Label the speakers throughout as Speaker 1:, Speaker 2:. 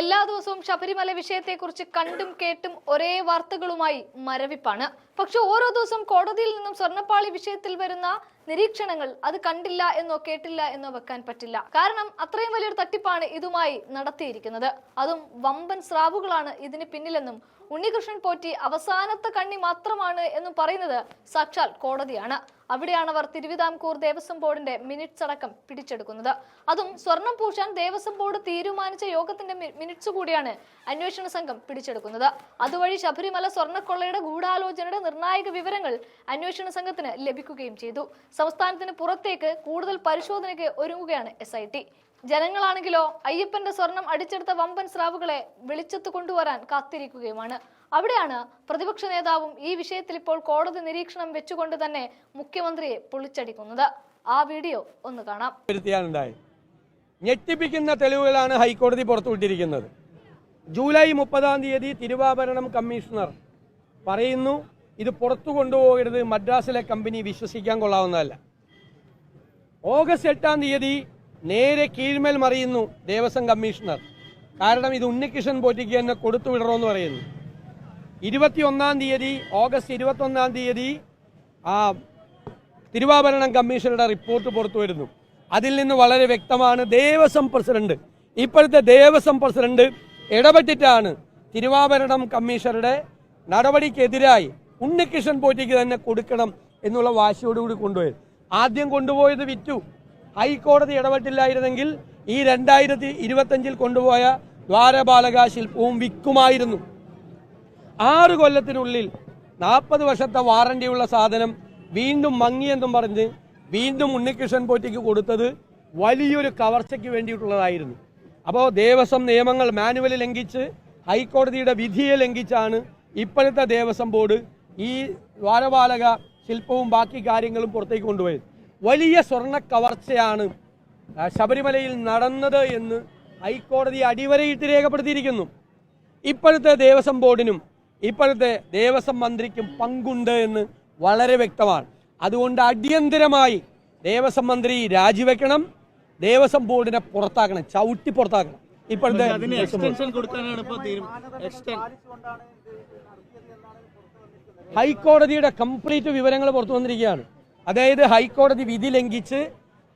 Speaker 1: എല്ലാ ദിവസവും ശബരിമല വിഷയത്തെക്കുറിച്ച് കണ്ടും കേട്ടും ഒരേ വാർത്തകളുമായി മരവിപ്പാണ്. പക്ഷെ ഓരോ ദിവസവും കോടതിയിൽ നിന്നും സ്വർണപ്പാളി വിഷയത്തിൽ വരുന്ന നിരീക്ഷണങ്ങൾ അത് കണ്ടില്ല എന്നോ കേട്ടില്ല എന്നോ വെക്കാൻ പറ്റില്ല. കാരണം അത്രയും വലിയൊരു തട്ടിപ്പാണ് ഇതുമായി നടത്തിയിരിക്കുന്നത്. അതും വമ്പൻ സ്രാവുകളാണ് ഇതിന് പിന്നിലെന്നും ഉണ്ണികൃഷ്ണൻ പോറ്റി അവസാനത്തെ കണ്ണി മാത്രമാണ് എന്നും പറയുന്നത് സാക്ഷാൽ കോടതിയാണ്. അവിടെയാണ് അവർ തിരുവിതാംകൂർ ദേവസ്വം ബോർഡിന്റെ മിനിറ്റ്സ് അടക്കം പിടിച്ചെടുക്കുന്നത്. അതും സ്വർണം പൂശാൻ ദേവസ്വം ബോർഡ് തീരുമാനിച്ച യോഗത്തിന്റെ മിനിറ്റ്സ് കൂടിയാണ് അന്വേഷണ സംഘം പിടിച്ചെടുക്കുന്നത്. അതുവഴി ശബരിമല സ്വർണക്കൊള്ളയുടെ ഗൂഢാലോചനയുടെ നിർണായക വിവരങ്ങൾ അന്വേഷണ സംഘത്തിന് ലഭിക്കുകയും ചെയ്തു. സംസ്ഥാനത്തിന് പുറത്തേക്ക് കൂടുതൽ പരിശോധനയ്ക്ക് ഒരുങ്ങുകയാണ് എസ് ഐ ടി ജനങ്ങളാണെങ്കിലോ അയ്യപ്പന്റെ സ്വർണം അടിച്ചെടുത്ത വമ്പൻ സ്രാവുകളെ വെളിച്ചത്ത് കൊണ്ടുവരാൻ കാത്തിരിക്കുകയുമാണ്. അവിടെയാണ് പ്രതിപക്ഷ നേതാവും ഈ വിഷയത്തിൽ ഇപ്പോൾ കോടതി നിരീക്ഷണം വെച്ചുകൊണ്ട് തന്നെ മുഖ്യമന്ത്രിയെ പൊളിച്ചടിക്കുന്നത്. ആ വീഡിയോ ഒന്ന് കാണാം.
Speaker 2: ഞെട്ടിപ്പിക്കുന്ന തെളിവുകളാണ് ഹൈക്കോടതി പുറത്തുവിട്ടിരിക്കുന്നത്. ജൂലൈ മുപ്പതാം തീയതി തിരുവാഭരണം കമ്മീഷണർ പറയുന്നു ഇത് പുറത്തു കൊണ്ടുപോകരുത്. മദ്രാസിലെ കമ്പനി വിശ്വസിക്കാൻ കൊള്ളാവുന്നതല്ല. ഓഗസ്റ്റ് എട്ടാം തീയതി നേരെ കീഴ്മേൽ മറിയുന്നു ദേവസ്വം കമ്മീഷണർ. കാരണം ഇത് ഉണ്ണികൃഷ്ണൻ പോറ്റിക്ക് തന്നെ കൊടുത്തു വിടണമെന്ന് പറയുന്നു. ഇരുപത്തിയൊന്നാം തീയതി ഓഗസ്റ്റ് ഇരുപത്തൊന്നാം തീയതി ആ തിരുവാഭരണം കമ്മീഷണറുടെ റിപ്പോർട്ട് പുറത്തു വരുന്നു. അതിൽ നിന്ന് വളരെ വ്യക്തമാണ് ദേവസ്വം പ്രസിഡന്റ്. ഇപ്പോഴത്തെ ദേവസ്വം പ്രസിഡന്റ് ഇടപെട്ടിട്ടാണ് തിരുവാഭരണം കമ്മീഷണറുടെ നടപടിക്കെതിരായി ഉണ്ണികൃഷ്ണൻ പോറ്റിക്ക് തന്നെ കൊടുക്കണം എന്നുള്ള വാശിയോടുകൂടി കൊണ്ടുപോയത്. ആദ്യം കൊണ്ടുപോയത് വിറ്റു. ഹൈക്കോടതി ഇടപെട്ടില്ലായിരുന്നെങ്കിൽ ഈ രണ്ടായിരത്തി ഇരുപത്തഞ്ചിൽ കൊണ്ടുപോയ ദ്വാരപാലക ശില്പവും വിൽക്കുമായിരുന്നു. ആറ് കൊല്ലത്തിനുള്ളിൽ നാൽപ്പത് വർഷത്തെ വാറണ്ടിയുള്ള സാധനം വീണ്ടും മങ്ങിയെന്നും പറഞ്ഞ് വീണ്ടും ഉണ്ണികൃഷ്ണൻ പോറ്റിക്ക് കൊടുത്തത് വലിയൊരു കവർച്ചയ്ക്ക് വേണ്ടിയിട്ടുള്ളതായിരുന്നു. അപ്പോൾ ദേവസ്വം നിയമങ്ങൾ മാനുവൽ ലംഘിച്ച് ഹൈക്കോടതിയുടെ വിധിയെ ലംഘിച്ചാണ് ഇപ്പോഴത്തെ ദേവസ്വം ബോർഡ് ഈ ദ്വാരപാലക ശില്പവും ബാക്കി കാര്യങ്ങളും പുറത്തേക്ക് കൊണ്ടുപോയത് വലിയ സ്വർണ കവർച്ചയാണ് ശബരിമലയിൽ നടന്നത് എന്ന് ഹൈക്കോടതി അടിവരയിട്ട് രേഖപ്പെടുത്തിയിരിക്കുന്നു. ഇപ്പോഴത്തെ ദേവസ്വം ബോർഡിനും ഇപ്പോഴത്തെ ദേവസ്വം മന്ത്രിക്കും പങ്കുണ്ട് എന്ന് വളരെ വ്യക്തമാണ്. അതുകൊണ്ട് അടിയന്തരമായി ദേവസ്വം മന്ത്രി രാജിവെക്കണം ദേവസ്വം ബോർഡിനെ പുറത്താക്കണം ചവിട്ടി പുറത്താക്കണം. ഇപ്പോഴത്തെ.
Speaker 3: എക്സ്റ്റൻഷൻ കൊടുക്കാനാണ്
Speaker 2: ഹൈക്കോടതിയുടെ കംപ്ലീറ്റ് വിവരങ്ങൾ പുറത്തു വന്നിരിക്കുകയാണ്. അതായത് ഹൈക്കോടതി വിധി ലംഘിച്ച്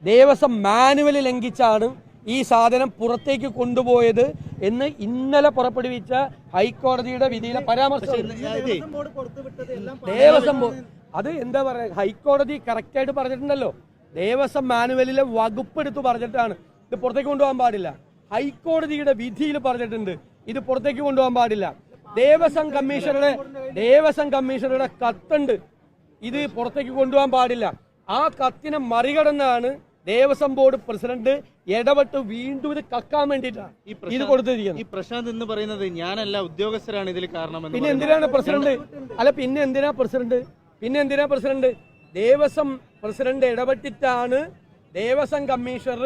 Speaker 2: ദേവസ്വം മാനുവൽ ലംഘിച്ചാണ് ഈ സാധനം പുറത്തേക്ക് കൊണ്ടുപോയത് എന്ന് ഇന്നലെ പുറപ്പെടുവിച്ച ഹൈക്കോടതിയുടെ വിധിയിലെ പരാമർശം. ദേവസ്വം അത് എന്താ പറയുക ഹൈക്കോടതി കറക്റ്റായിട്ട് പറഞ്ഞിട്ടുണ്ടല്ലോ. ദേവസ്വം മാനുവലിലെ വകുപ്പ് എടുത്ത് പറഞ്ഞിട്ടാണ്. ഇത് പുറത്തേക്ക് കൊണ്ടുപോകാൻ പാടില്ല. ഹൈക്കോടതിയുടെ വിധിയിൽ പറഞ്ഞിട്ടുണ്ട്. ഇത് പുറത്തേക്ക് കൊണ്ടുപോകാൻ പാടില്ല. ദേവസ്വം കമ്മീഷണറുടെ ദേവസ്വം കമ്മീഷണറുടെ കത്തുണ്ട്. ഇത് പുറത്തേക്ക് കൊണ്ടുപോകാൻ പാടില്ല. ആ കത്തിനെ മറികടന്നാണ് ദേവസ്വം ബോർഡ് പ്രസിഡന്റ് ഇടപെട്ട് വീണ്ടും ഇത് കക്കാൻ വേണ്ടിയിട്ടാണ്
Speaker 3: ഈ
Speaker 2: ഇത് കൊടുത്തിരിക്കുന്നത്.
Speaker 3: ഈ പ്രശാന്ത് എന്ന് പറയുന്നത് ഞാനല്ല ഉദ്യോഗസ്ഥരാണ് ഇതിൽ കാരണം
Speaker 2: പിന്നെ. എന്തിനാണ് പ്രസിഡന്റ്? അല്ല പിന്നെ എന്തിനാ പ്രസിഡന്റ്? പിന്നെ എന്തിനാ പ്രസിഡന്റ്? ദേവസ്വം പ്രസിഡന്റ് ഇടപെട്ടിട്ടാണ് ദേവസ്വം കമ്മീഷണർ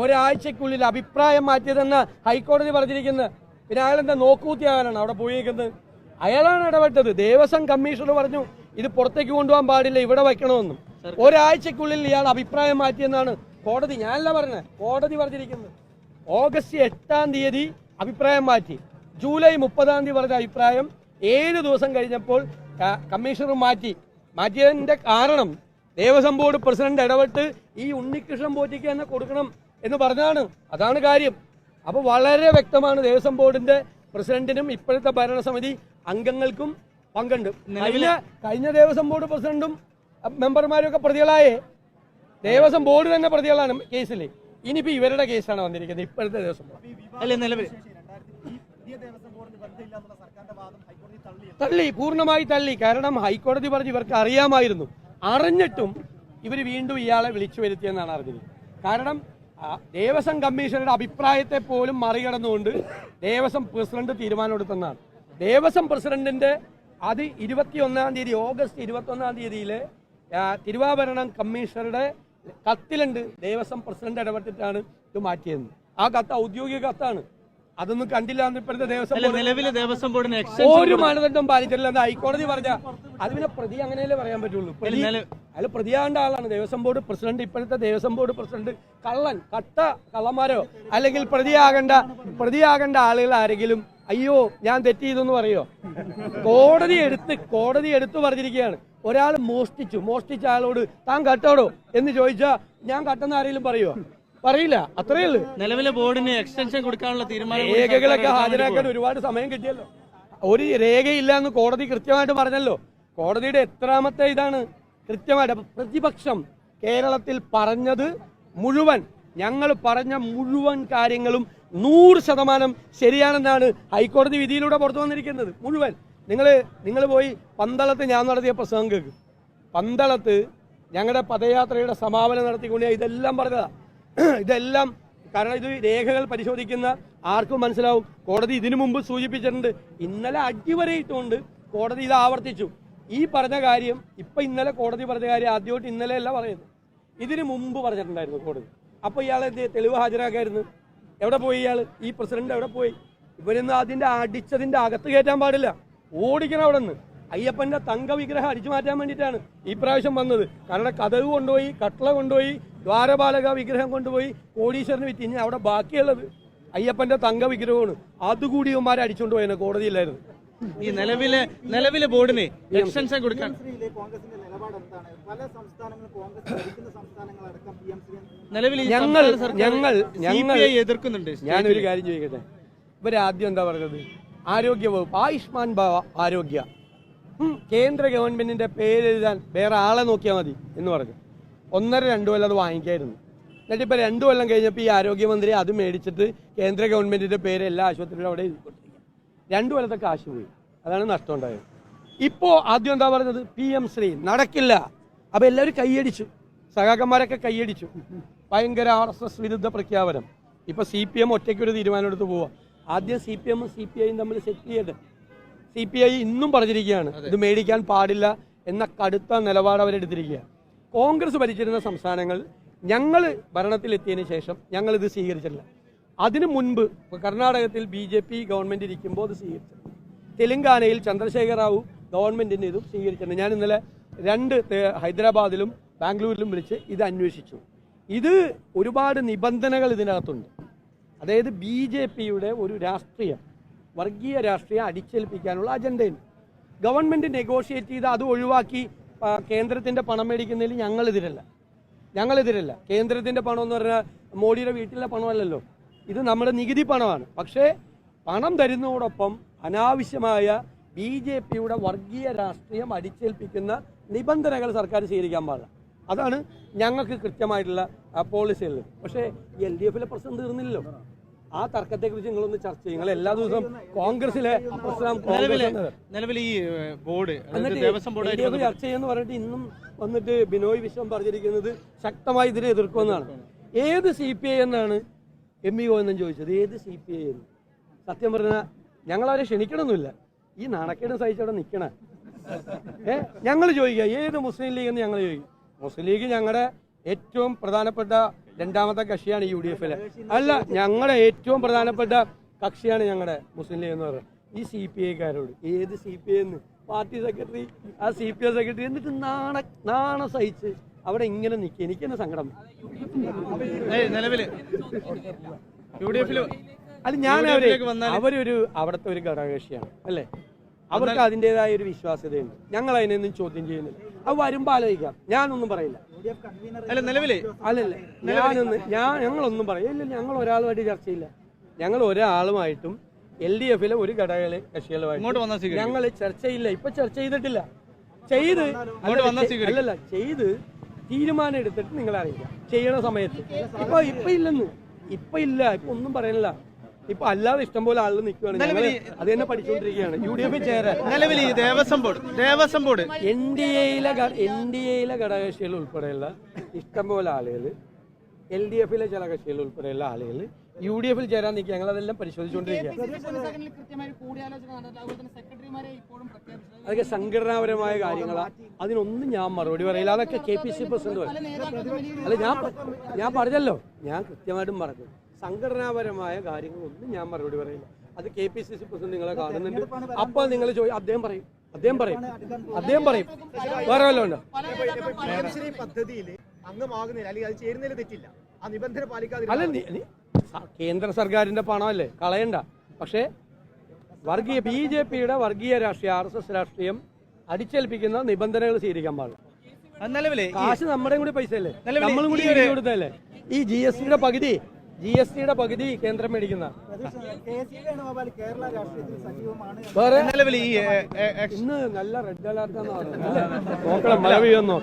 Speaker 2: ഒരാഴ്ചക്കുള്ളിൽ അഭിപ്രായം മാറ്റിയതെന്ന് ഹൈക്കോടതി പറഞ്ഞിരിക്കുന്നത്. പിന്നെ അയാൾ എന്താ നോക്കൂത്തിയാകാനാണ് അവിടെ പോയിരിക്കുന്നത് അയാളാണ് ഇടപെട്ടത്. ദേവസ്വം കമ്മീഷണർ പറഞ്ഞു ഇത് പുറത്തേക്ക് കൊണ്ടുപോകാൻ പാടില്ല ഇവിടെ വയ്ക്കണമെന്നും. ഒരാഴ്ചക്കുള്ളിൽ ഇയാൾ അഭിപ്രായം മാറ്റിയെന്നാണ് കോടതി ഞാനല്ല പറഞ്ഞത് കോടതി പറഞ്ഞിരിക്കുന്നത്. ഓഗസ്റ്റ് എട്ടാം തീയതി അഭിപ്രായം മാറ്റി. ജൂലൈ മുപ്പതാം തീയതി പറഞ്ഞ അഭിപ്രായം ഏഴ് ദിവസം കഴിഞ്ഞപ്പോൾ കമ്മീഷണർ മാറ്റി. മാറ്റിയതിന്റെ കാരണം ദേവസ്വം ബോർഡ് പ്രസിഡന്റ് ഇടപെട്ട് ഈ ഉണ്ണികൃഷ്ണൻ പോറ്റിക്ക് തന്നെ കൊടുക്കണം എന്ന് പറഞ്ഞാണ് അതാണ് കാര്യം. അപ്പോൾ വളരെ വ്യക്തമാണ് ദേവസ്വം ബോർഡിന്റെ പ്രസിഡന്റിനും ഇപ്പോഴത്തെ ഭരണസമിതി അംഗങ്ങൾക്കും പങ്കുണ്ട്. അതിന് കഴിഞ്ഞ ദേവസ്വം ബോർഡ് പ്രസിഡന്റും മെമ്പർമാരും ഒക്കെ പ്രതികളായേ ദേവസ്വം ബോർഡ് തന്നെ പ്രതികളാണ് കേസിൽ ഇനിയിപ്പോ ഇവരുടെ കേസാണ് വന്നിരിക്കുന്നത് ഇപ്പോഴത്തെ ദേവസ്വം ബോർഡ്.
Speaker 3: അല്ല നിലവിൽ?
Speaker 2: തള്ളി പൂർണമായി തള്ളി. കാരണം ഹൈക്കോടതി പറഞ്ഞ് ഇവർക്ക് അറിയാമായിരുന്നു. അറിഞ്ഞിട്ടും ഇവർ വീണ്ടും ഇയാളെ വിളിച്ചു വരുത്തിയെന്നാണ് അറിഞ്ഞത്. കാരണം ദേവസ്വം കമ്മീഷണറുടെ അഭിപ്രായത്തെ പോലും മറികടന്നുകൊണ്ട് ദേവസ്വം പ്രസിഡന്റ് തീരുമാനമെടുത്തെന്നാണ് ദേവസ്വം പ്രസിഡന്റിന്റെ അത് ഇരുപത്തിയൊന്നാം തീയതി ഓഗസ്റ്റ് ഇരുപത്തൊന്നാം തീയതിയിലെ തിരുവാഭരണം കമ്മീഷണറുടെ കത്തിലുണ്ട്. ദേവസ്വം പ്രസിഡന്റ് ഇടപെട്ടിട്ടാണ് ഇത് മാറ്റിയത്. ആ കത്ത് ഔദ്യോഗിക കത്താണ്. അതൊന്നും കണ്ടില്ല എന്ന് ഇപ്പോഴത്തെ ദേവസ്വം
Speaker 3: നിലവിലെ ദേവസ്വം ബോർഡിന്
Speaker 2: ഒരു മാനദണ്ഡം പാലിച്ചിട്ടില്ല. എന്ന് ഹൈക്കോടതി പറഞ്ഞ അത് പിന്നെ പ്രതി അങ്ങനെയല്ലേ പറയാൻ പറ്റുള്ളൂ. അയാൾ പ്രതിയാകേണ്ട ആളാണ്. ദേവസ്വം ബോർഡ് പ്രസിഡന്റ് ഇപ്പോഴത്തെ ദേവസ്വം ബോർഡ് പ്രസിഡന്റ് കള്ളൻ കട്ട കള്ളന്മാരോ? അല്ലെങ്കിൽ പ്രതിയാകേണ്ട പ്രതിയാകേണ്ട ആളുകൾ ആരെങ്കിലും? അയ്യോ ഞാൻ തെറ്റ് ചെയ്തെന്ന് പറയോ? കോടതി എടുത്ത് കോടതി എടുത്തു പറഞ്ഞിരിക്കുകയാണ്. ഒരാൾ മോഷ്ടിച്ചു. മോഷ്ടിച്ച ആളോട് താൻ കട്ടോടോ? എന്ന് ചോദിച്ചാ ഞാൻ കട്ടെന്ന് ആരെങ്കിലും പറയോ? പറയില്ല. അത്രയേ ഉള്ളൂ.
Speaker 3: നിലവിലെ ബോർഡിന് എക്സ്റ്റൻഷൻ കൊടുക്കാനുള്ള തീരുമാനം
Speaker 2: രേഖകളൊക്കെ ഹാജരാക്കാൻ ഒരുപാട് സമയം കിട്ടിയല്ലോ. ഒരു രേഖയില്ല എന്ന് കോടതി കൃത്യമായിട്ട് പറഞ്ഞല്ലോ. കോടതിയുടെ എത്രാമത്തെ ഇതാണ്? കൃത്യമായിട്ട്. പ്രതിപക്ഷം കേരളത്തിൽ പറഞ്ഞത് മുഴുവൻ ഞങ്ങൾ പറഞ്ഞ മുഴുവൻ കാര്യങ്ങളും നൂറ് ശതമാനം ശരിയാണെന്നാണ് ഹൈക്കോടതി വിധിയിലൂടെ പുറത്തു വന്നിരിക്കുന്നത്. മുഴുവൻ. നിങ്ങൾ നിങ്ങൾ പോയി പന്തളത്ത് ഞാൻ നടത്തിയ പ്രസംഗം കേൾക്കും പന്തളത്ത് ഞങ്ങളുടെ പദയാത്രയുടെ സമാപനം നടത്തിക്കൊണ്ട് ഇതെല്ലാം പറഞ്ഞതാ. ഇതെല്ലാം കാരണം ഇത് രേഖകൾ പരിശോധിക്കുന്ന ആർക്കും മനസ്സിലാവും. കോടതി ഇതിനു മുമ്പ് സൂചിപ്പിച്ചിട്ടുണ്ട്. ഇന്നലെ അടിവരയിട്ടുകൊണ്ട് കോടതി ഇത് ആവർത്തിച്ചു. ഈ പറഞ്ഞ കാര്യം ഇപ്പൊ ഇന്നലെ കോടതി പറഞ്ഞ കാര്യം ആദ്യമായിട്ട് ഇന്നലെ അല്ല പറയുന്നത്. ഇതിനു മുമ്പ് പറഞ്ഞിട്ടുണ്ടായിരുന്നു കോടതി. അപ്പൊ ഇയാൾ എന്ത്? തെളിവ് ഹാജരാക്കായിരുന്നു. എവിടെ പോയി ഇയാൾ ഈ പ്രസിഡന്റ് എവിടെ പോയി? ഇവരൊന്നും അതിന്റെ അടിച്ചതിന്റെ അകത്ത് കയറ്റാൻ പാടില്ല. ഓടിക്കണം അവിടെ നിന്ന് അയ്യപ്പന്റെ തങ്ക വിഗ്രഹം അടിച്ചു മാറ്റാൻ വേണ്ടിയിട്ടാണ് ഈ പ്രാവശ്യം വന്നത്. കാരണം കഥവ് കൊണ്ടുപോയി കട്ടള കൊണ്ടുപോയി ദ്വാരപാലക വിഗ്രഹം കൊണ്ടുപോയി കോടീശ്വരന് വിറ്റ്. ഇനി അവിടെ ബാക്കിയുള്ളത് അയ്യപ്പന്റെ തങ്ക വിഗ്രഹമാണ് അതുകൂടി ഇവന്മാരെ അടിച്ചുകൊണ്ട് പോയത് കോടതിയിലായിരുന്നു
Speaker 3: ഈ നിലവിലെ നിലവിലെ ബോർഡിന് എക്സ്റ്റൻഷൻ കൊടുക്കാൻ.
Speaker 4: ശ്രീയിലെ കോൺഗ്രസിന്റെ നിലപാട് എന്താണ്? പല സംസ്ഥാനങ്ങളും കോൺഗ്രസ് ഭരിക്കുന്ന സംസ്ഥാനങ്ങളടക്കം പി എം
Speaker 3: നിലവിൽ
Speaker 2: ഞങ്ങൾ ഞങ്ങൾ ഞങ്ങൾ
Speaker 3: എതിർക്കുന്നുണ്ട്
Speaker 2: ഞാനൊരു കാര്യം ചോദിക്കട്ടെ? ഇവരാദ്യം എന്താ പറഞ്ഞത്? ആരോഗ്യ വകുപ്പ് ആയുഷ്മാൻ ഭവ ആരോഗ്യ. കേന്ദ്ര ഗവൺമെന്റിന്റെ പേരെഴുതാൻ വേറെ ആളെ നോക്കിയാൽ മതി എന്ന് പറഞ്ഞു. ഒന്നര രണ്ടു കൊല്ലം അത് വാങ്ങിക്കായിരുന്നു. എന്നിട്ട് ഇപ്പൊ രണ്ടു കൊല്ലം കഴിഞ്ഞപ്പോൾ ഈ ആരോഗ്യമന്ത്രി അത് മേടിച്ചിട്ട് കേന്ദ്ര ഗവൺമെന്റിന്റെ പേര് എല്ലാ ആശുപത്രിയിലും അവിടെ എഴുതിക്കൊണ്ടിരിക്കുക രണ്ടു കൊല്ലത്തെ കാശ് പോയി അതാണ് നഷ്ടം ഉണ്ടായത് ഇപ്പോൾ ആദ്യം എന്താ പറഞ്ഞത്? P M Shri. നടക്കില്ല. അപ്പോൾ എല്ലാവരും കൈയടിച്ചു. സഹാക്കന്മാരൊക്കെ കൈയടിച്ചു. ഭയങ്കര ആർ എസ് എസ് വിരുദ്ധ പ്രഖ്യാപനം. ഇപ്പൊ സി പി എം ഒറ്റയ്ക്ക് ഒരു തീരുമാനം എടുത്ത് പോവാ. ആദ്യം സി പി എമ്മും സി പി ഐയും തമ്മിൽ സെറ്റ് ചെയ്യട്ടെ. സി പി ഐ ഇന്നും പറഞ്ഞിരിക്കുകയാണ്. ഇത് മേടിക്കാൻ പാടില്ല എന്ന കടുത്ത നിലപാട് അവരെടുത്തിരിക്കുക കോൺഗ്രസ് ഭരിച്ചിരുന്ന സംസ്ഥാനങ്ങൾ ഞങ്ങൾ ഭരണത്തിലെത്തിയതിനു ശേഷം ഞങ്ങളിത് സ്വീകരിച്ചിട്ടില്ല. അതിനു മുൻപ് കർണാടകത്തിൽ ബി ജെ പി ഗവൺമെന്റ് ഇരിക്കുമ്പോൾ അത് സ്വീകരിച്ചത് തെലങ്കാനയിൽ ചന്ദ്രശേഖർ റാവു ഗവൺമെന്റിന്റെ ഇതും സ്വീകരിച്ചിട്ടുണ്ട് ഞാൻ ഇന്നലെ രണ്ട് ഹൈദരാബാദിലും ബാംഗ്ലൂരിലും വിളിച്ച് ഇത് അന്വേഷിച്ചു. ഇത് ഒരുപാട് നിബന്ധനകൾ ഇതിനകത്തുണ്ട്. അതായത് ബി ജെ പിയുടെ ഒരു രാഷ്ട്രീയം വർഗീയ രാഷ്ട്രീയം അടിച്ചേൽപ്പിക്കാനുള്ള അജണ്ടയുണ്ട്. ഗവൺമെന്റ് നെഗോഷിയേറ്റ് ചെയ്ത് അത് ഒഴിവാക്കി കേന്ദ്രത്തിന്റെ പണം മേടിക്കുന്നതിൽ ഞങ്ങളെതിരല്ല. ഞങ്ങളെതിരല്ല. കേന്ദ്രത്തിന്റെ പണം എന്ന് പറഞ്ഞാൽ മോഡിയുടെ വീട്ടിലെ പണമല്ലല്ലോ. ഇത് നമ്മുടെ നികുതി പണമാണ്. പക്ഷേ പണം തരുന്നതോടൊപ്പം അനാവശ്യമായ ബി ജെ പിയുടെ വർഗീയ രാഷ്ട്രീയം അടിച്ചേൽപ്പിക്കുന്ന നിബന്ധനകൾ സർക്കാർ സ്വീകരിക്കാൻ പാടില്ല. അതാണ് ഞങ്ങൾക്ക് കൃത്യമായിട്ടുള്ള പോളിസികൾ പക്ഷേ എൽ ഡി എഫിലെ പ്രശ്നം തീർന്നില്ലല്ലോ. ആ തർക്കത്തെക്കുറിച്ച് നിങ്ങളൊന്ന് ചർച്ച ചെയ്യും. നിങ്ങൾ എല്ലാ ദിവസവും കോൺഗ്രസിലെ പ്രശ്നം
Speaker 3: നിലവിലെ നിലവിൽ ഈ ബോർഡ് ദേവസ്വം
Speaker 2: ചർച്ച ചെയ്യുമെന്ന് പറഞ്ഞിട്ട് ഇന്നും വന്നിട്ട് ബിനോയ് വിശ്വം പറഞ്ഞിരിക്കുന്നത് ശക്തമായി ഇതിനെ എതിർക്കുമെന്നാണ്. ഏത് സി പി ഐ എന്നാണ് എം ഇ ഒ എന്നും ചോദിച്ചത് ഏത് സി പി ഐ എന്ന്. സത്യം പറഞ്ഞാൽ ഞങ്ങൾ അവരെ ക്ഷണിക്കണമെന്നില്ല ഈ നാണക്കേട് സഹിച്ചവിടെ നിൽക്കണ ഏ ഞങ്ങൾ ചോദിക്കുക ഏത് മുസ്ലിം ലീഗ് എന്ന് ഞങ്ങൾ ചോദിക്കും. മുസ്ലിം ലീഗ് ഞങ്ങളുടെ ഏറ്റവും പ്രധാനപ്പെട്ട രണ്ടാമത്തെ കക്ഷിയാണ് യു ഡി എഫിലെ. അല്ല ഞങ്ങളുടെ ഏറ്റവും പ്രധാനപ്പെട്ട കക്ഷിയാണ് ഞങ്ങളുടെ മുസ്ലിം ലീഗ് എന്ന് പറയുന്നത്. ഈ സി പി ഐക്കാരോട് ഏത് സി പി ഐ എന്ന്? പാർട്ടി സെക്രട്ടറി ആ സി പി ഐ സെക്രട്ടറി എന്നിട്ട് നാണ നാണ സഹിച്ച് അവിടെ ഇങ്ങനെ നിൽക്കുക എനിക്ക് തന്നെ സങ്കടം?
Speaker 3: ഏയ്, നിലവിൽ. യു ഡി എഫിൽ
Speaker 2: അത് ഞാൻ അവരെ അവരൊരു അവിടുത്തെ ഒരു ഘടകകക്ഷിയാണ് അല്ലേ? അവർക്ക് അതിന്റെതായ ഒരു വിശ്വാസ്യതയുണ്ട്. ഞങ്ങൾ അതിനൊന്നും ചോദ്യം ചെയ്യുന്നില്ല. അത് വരുമ്പോൾ ആലോചിക്കാം. ഞാനൊന്നും പറയില്ല.
Speaker 3: അല്ല നിലവിൽ.
Speaker 2: അല്ലല്ല. ഞാനൊന്ന് ഞാൻ ഞങ്ങളൊന്നും പറയില്ല. ഞങ്ങൾ ഒരാളുമായിട്ട് ചർച്ചയില്ല ഞങ്ങൾ ഒരാളുമായിട്ടും എൽ ഡി എഫിലെ ഒരു ഘടക കക്ഷികളുമായിട്ട് ഞങ്ങൾ ചർച്ചയില്ല ഇപ്പൊ ചർച്ച ചെയ്തിട്ടില്ല. ചെയ്ത് അല്ലല്ല ചെയ്ത് തീരുമാനം എടുത്തിട്ട് നിങ്ങളെ അറിയിക്കാം ചെയ്യണ സമയത്ത്. ഇപ്പൊ ഇപ്പൊ ഇല്ലെന്ന്. ഇപ്പൊ ഇല്ല. ഇപ്പൊ ഒന്നും പറയാനില്ല ഇപ്പൊ അല്ലാതെ ഇഷ്ടംപോലെ ആളുകൾ നിൽക്കുകയാണ്. ഞങ്ങൾ അത് തന്നെ പഠിച്ചുകൊണ്ടിരിക്കുകയാണ്. യു ഡി എഫിൽ ചേരാൻ.
Speaker 3: നിലവിൽ ഈ Devaswom board Devaswom board.
Speaker 2: N D എയിലെ എൻ ഡി എയിലെ ഘടകകക്ഷികൾ ഉൾപ്പെടെയുള്ള ഇഷ്ടംപോലെ ആളുകൾ എൽ ഡി എഫിലെ ചില കക്ഷികൾ ഉൾപ്പെടെയുള്ള ആളുകൾ യു ഡി എഫിൽ ചേരാൻ നിൽക്കുക ഞങ്ങൾ അതെല്ലാം പരിശോധിച്ചുകൊണ്ടിരിക്കുക അതൊക്കെ സംഘടനാപരമായ കാര്യങ്ങളാണ് അതിനൊന്നും ഞാൻ മറുപടി പറയില്ല. അതൊക്കെ കെ പി സി പ്രസിഡന്റ് പറയും. അല്ല ഞാൻ ഞാൻ പറഞ്ഞല്ലോ. ഞാൻ കൃത്യമായിട്ടും പറഞ്ഞു. സംഘടനാപരമായ കാര്യങ്ങളൊന്നും ഞാൻ മറുപടി പറയില്ല. അത് K P C C president നിങ്ങളെ കാണുന്നുണ്ട്. അപ്പോൾ നിങ്ങൾ ചോദിച്ചു അദ്ദേഹം പറയും. അദ്ദേഹം പറയും. അദ്ദേഹം പറയും. വേറെ വല്ലതും ഉണ്ടോ?
Speaker 5: പദ്ധതിയിൽ അംഗമാകുന്നില്ല അല്ലെങ്കിൽ അത് ചേരുന്നതിൽ തെറ്റില്ല. ആ നിബന്ധന
Speaker 2: അല്ല കേന്ദ്ര സർക്കാരിന്റെ പണമല്ലേ? കളയണ്ട. പക്ഷേ വർഗീയ ബി ജെ പിയുടെ വർഗീയ രാഷ്ട്രീയം ആർ എസ് എസ് രാഷ്ട്രീയം അടിച്ചേൽപ്പിക്കുന്ന നിബന്ധനകൾ സ്വീകരിക്കാൻ പാടില്ല. കാശ് നമ്മുടെ കൂടി പൈസ അല്ലേ നമ്മളും കൂടി കൊടുത്തല്ലേ ഈ ജി എസ് ടിയുടെ പകുതി ജി എസ് ടിയുടെ പകുതി കേന്ദ്രം മേടിക്കുന്ന വേറെ ഇന്ന് നല്ല റെഡ് അലർട്ട് നോക്കണം മഴ പെയ്യുമെന്നോ